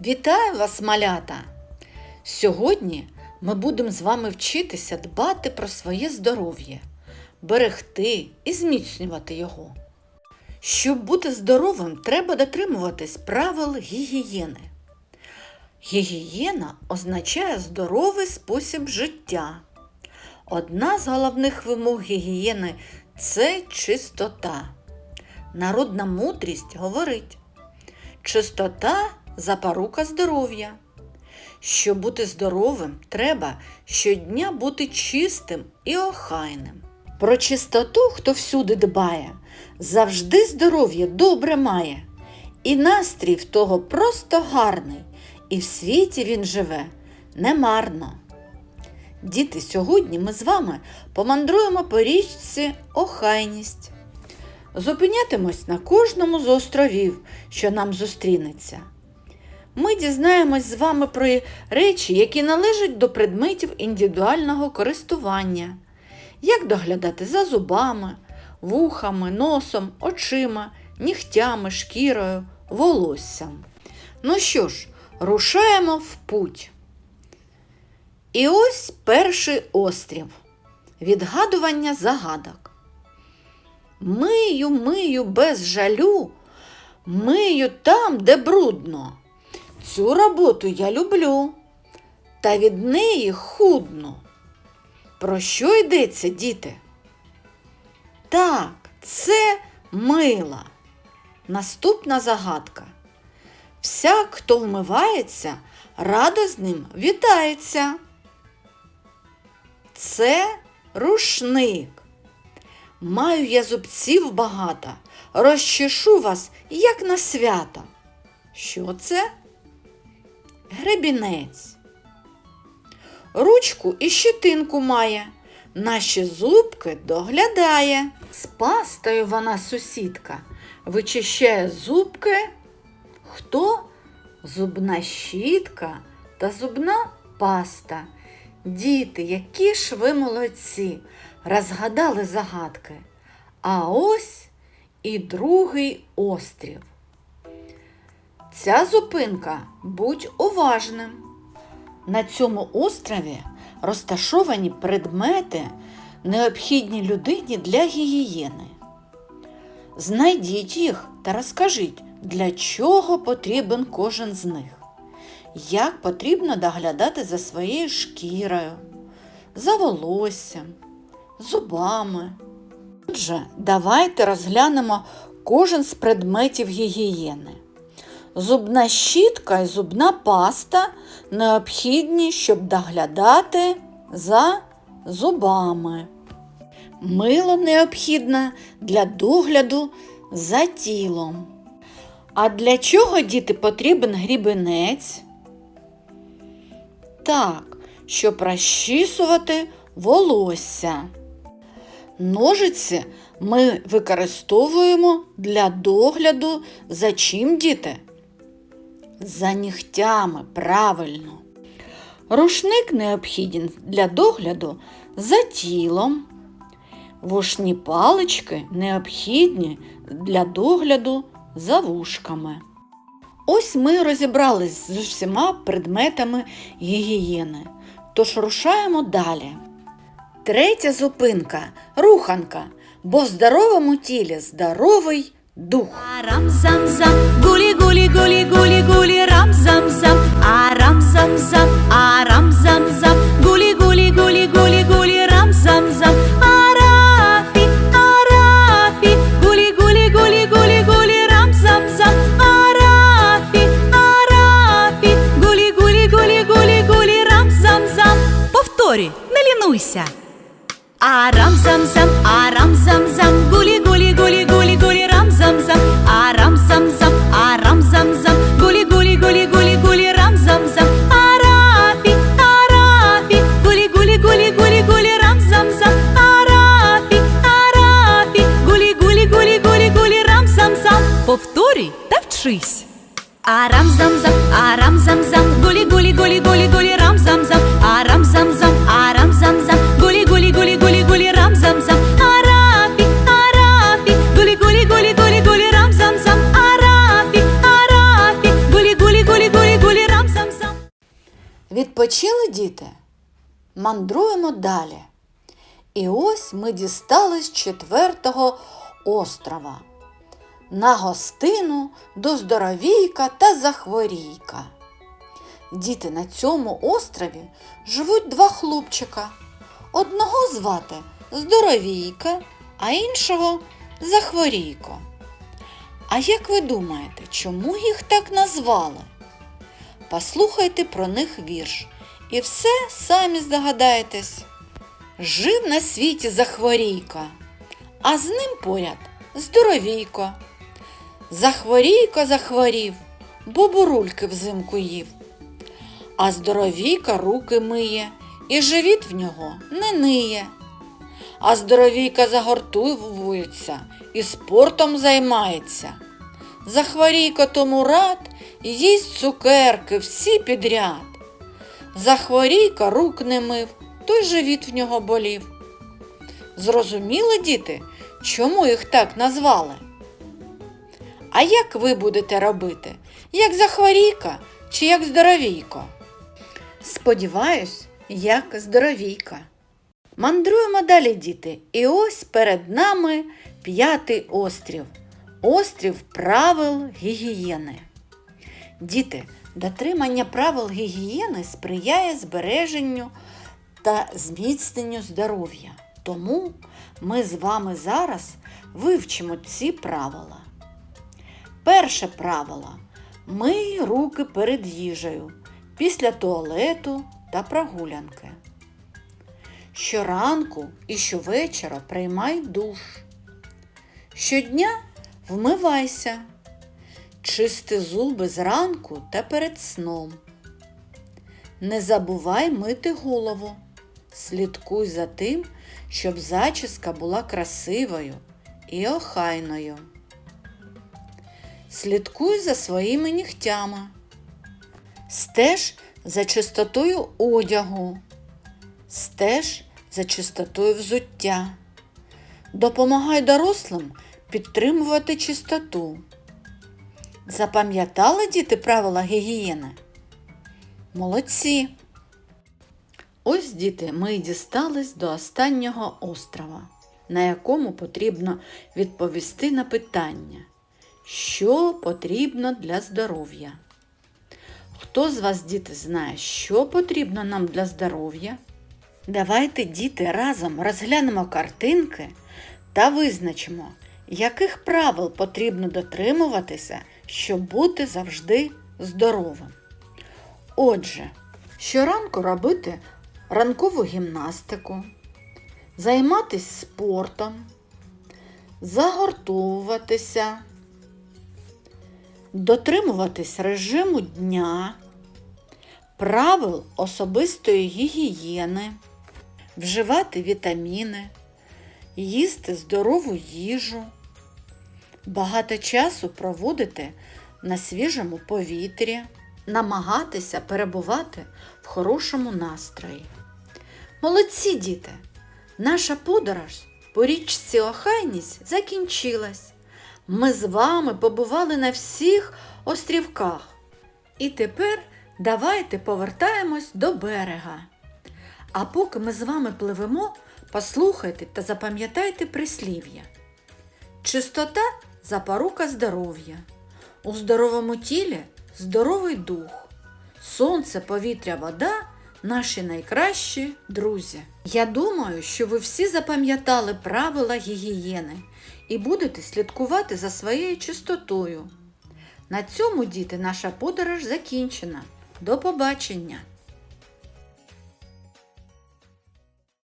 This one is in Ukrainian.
Вітаю вас, малята! Сьогодні ми будемо з вами вчитися дбати про своє здоров'я, берегти і зміцнювати його. Щоб бути здоровим, треба дотримуватись правил гігієни. Гігієна означає здоровий спосіб життя. Одна з головних вимог гігієни це чистота. Народна мудрість говорить: чистота запорука здоров'я. Щоб бути здоровим, треба щодня бути чистим і охайним. Про чистоту, хто всюди дбає, завжди здоров'я добре має. І настрій в того просто гарний, і в світі він живе немарно. Діти, сьогодні ми з вами помандруємо по річці охайність. Зупинятимось на кожному з островів, що нам зустрінеться. Ми дізнаємось з вами про речі, які належать до предметів індивідуального користування, як доглядати за зубами, вухами, носом, очима, нігтями, шкірою, волоссям. Ну що ж, рушаємо в путь. І ось перший острів відгадування загадок. Мию, мию без жалю, мию там, де брудно. Цю роботу я люблю, та від неї худно. Про що йдеться, діти? Так, це мила. Наступна загадка. Всяк, хто вмивається, радо з ним вітається. Це рушник. Маю я зубців багато, розчешу вас, як на свято. Що це? Гребінець. Ручку і щетинку має, наші зубки доглядає. З пастою вона сусідка, вичищає зубки. Хто? Зубна щітка та зубна паста. Діти, які ж ви молодці, розгадали загадки. А ось і другий острів. Ця зупинка будь уважним. На цьому острові розташовані предмети, необхідні людині для гігієни. Знайдіть їх та розкажіть, для чого потрібен кожен з них. Як потрібно доглядати за своєю шкірою, за волоссям, зубами. Отже, давайте розглянемо кожен з предметів гігієни. Зубна щітка і зубна паста необхідні, щоб доглядати за зубами. Мило необхідне для догляду за тілом. А для чого діти потрібен грібенець? Так, щоб розчісувати волосся. Ножиці ми використовуємо для догляду за чим діти? За нігтями, правильно. Рушник необхіден для догляду за тілом. Вушні палички необхідні для догляду за вушками. Ось ми розібрались з усіма предметами гігієни. Тож рушаємо далі. Третя зупинка руханка, бо в здоровому тілі здоровий дух. Арам зам зам, гулі гулі гулі гулі гулі рам зам зам, арам зам зам, арам зам зам, гулі гулі гулі гулі гулі рам зам зам, арафі, арафі, гулі гулі гулі гулі гулі рам зам зам, арафі, арафі, гулі гулі гулі гулі гулі рам зам зам. Повторюй, не лінуйся. Арам зам зам, арам зам арам зам зам, арам зам зам, гулі гулі гулі гулі гулі рам зам зам, арафі, арафі, гулі гулі гулі гулі гулі рам зам зам, арафі, арафі, гулі гулі гулі гулі гулі рам зам зам. Повторюй та вчись. Арам зам зам, арам зам зам, гулі гулі гулі гулі Відпочили діти? Мандруємо далі. І ось ми дістались четвертого острова. На гостину до здоровійка та захворійка. Діти на цьому острові живуть два хлопчика. Одного звати Здоровійка, а іншого Захворійко. А як ви думаєте, чому їх так назвали? Послухайте про них вірш, і все самі здогадаєтесь. Жив на світі Захворійко, а з ним поряд Здоровійко. Захворійко захворів, бо бурульки взимку їв. А здоровійка руки миє, і живіт в нього не ниє. А здоровійка загортується і спортом займається. Захворійко тому рад, їсть цукерки всі підряд. Захворійка рук не мив, той живіт в нього болів. Зрозуміли, діти, чому їх так назвали? А як ви будете робити? Як захворійка чи як здоровійко? Сподіваюсь, як здоровійка. Мандруємо далі, діти, і ось перед нами п'ятий острів. Острів правил гігієни. Діти, дотримання правил гігієни сприяє збереженню та зміцненню здоров'я. Тому ми з вами зараз вивчимо ці правила. Перше правило. Мий руки перед їжею, після туалету та прогулянки. Щоранку і щовечора приймай душ. Щодня вмивайся, чисти зуби зранку та перед сном. Не забувай мити голову. Слідкуй за тим, щоб зачіска була красивою і охайною. Слідкуй за своїми нігтями. Стеж за чистотою одягу. Стеж за чистотою взуття. Допомагай дорослим підтримувати чистоту. Запам'ятали діти правила гігієни? Молодці! Ось, діти, ми й дістались до останнього острова, на якому потрібно відповісти на питання, що потрібно для здоров'я. Хто з вас, діти, знає, що потрібно нам для здоров'я? Давайте, діти, разом розглянемо картинки та визначимо, яких правил потрібно дотримуватися, щоб бути завжди здоровим. Отже, щоранку робити ранкову гімнастику, займатися спортом, загортовуватися, дотримуватись режиму дня, правил особистої гігієни, вживати вітаміни, їсти здорову їжу, багато часу проводити на свіжому повітрі, намагатися перебувати в хорошому настрої. Молодці діти! Наша подорож по річці Охайність закінчилась. Ми з вами побували на всіх острівках. І тепер давайте повертаємось до берега. А поки ми з вами пливемо, послухайте та запам'ятайте прислів'я. Чистота запорука здоров'я. У здоровому тілі здоровий дух. Сонце, повітря, вода наші найкращі друзі. Я думаю, що ви всі запам'ятали правила гігієни і будете слідкувати за своєю чистотою. На цьому, діти, наша подорож закінчена. До побачення!